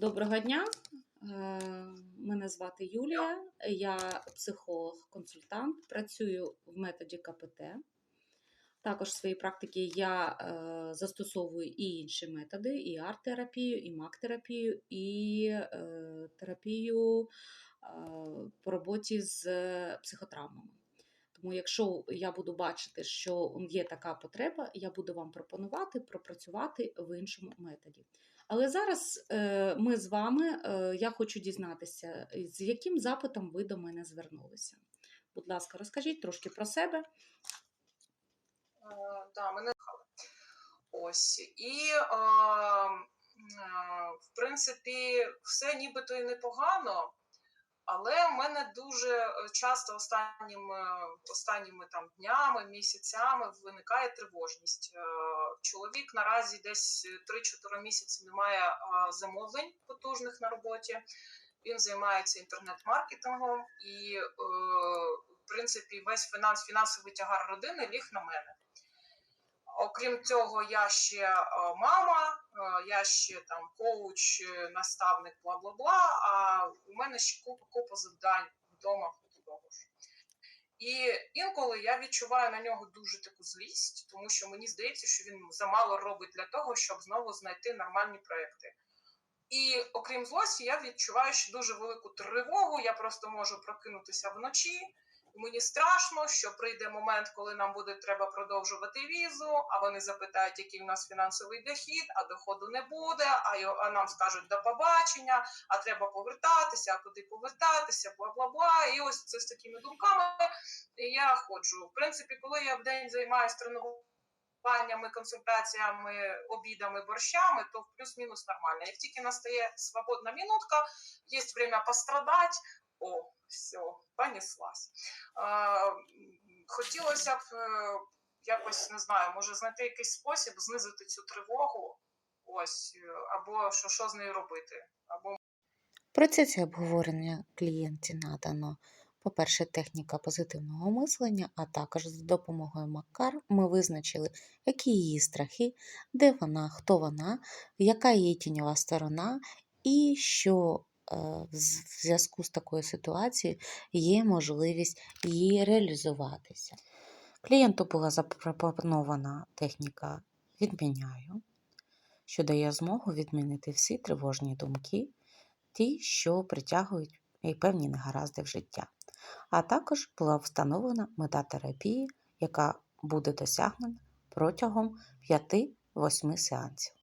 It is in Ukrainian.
Доброго дня. Е, Мене звати Юлія, я психолог-консультант, працюю в методі КПТ. Також в своїй практиці я е, застосовую і інші методи: і арт-терапію, і мак-терапію, і е, терапію по роботі з психотравмами. Тому, якщо я буду бачити, що є така потреба, я буду вам пропонувати пропрацювати в іншому методі. Але зараз е, ми з вами, е, я хочу дізнатися, з яким запитом ви до мене звернулися. Будь ласка, розкажіть трошки про себе. Е, Да, мене. Ось. І, е, в принципі, все нібито і непогано, але в мене дуже часто останнім, е, останніми там днями, місяцями виникає тривожність. Е, Чоловік наразі десь 3-4 місяці не має е, замовлень потужних на роботі. Він займається інтернет-маркетингом і, е, в принципі, весь фінанс, фінансовий тягар родини ліг на мене. Окрім цього, я ще е, мама, е, я ще там коуч, е, наставник, бла бла бла. А у мене ще купа купа завдань вдома до того. І інколи я відчуваю на нього дуже таку злість, тому що мені здається, що він замало робить для того, щоб знову знайти нормальні проекти. І окрім злості, я відчуваю ще дуже велику тривогу. Я просто можу прокинутися вночі. І Мені страшно, що прийде момент, коли нам буде треба продовжувати візу, а вони запитають, який в нас фінансовий дохід, а доходу не буде. А, нам скажуть до побачення, а треба повертатися, а куди повертатися, бла бла бла. І ось це з такими думками я ходжу. В принципі, коли я в день займаюся тренуваннями, консультаціями, обідами, борщами, то плюс-мінус нормально. Як тільки настає свободна минутка, є время пострадати. О, все, понеслась. Хотілося б е, якось не знаю, може знайти якийсь спосіб знизити цю тривогу. Ось, або що, що з нею робити, або процесі обговорення клієнті надано, по-перше, техніка позитивного мислення, а також за допомогою Макар ми визначили, які її страхи, де вона, хто вона, яка її тіньова сторона, і що з- в зв'язку з такою ситуацією є можливість її реалізуватися. Клієнту була запропонована техніка відміняю, що дає змогу відмінити всі тривожні думки, ті, що притягують і певні негаразди в життя. А також була встановлена мета терапії, яка буде досягнена протягом 5-8 сеансів.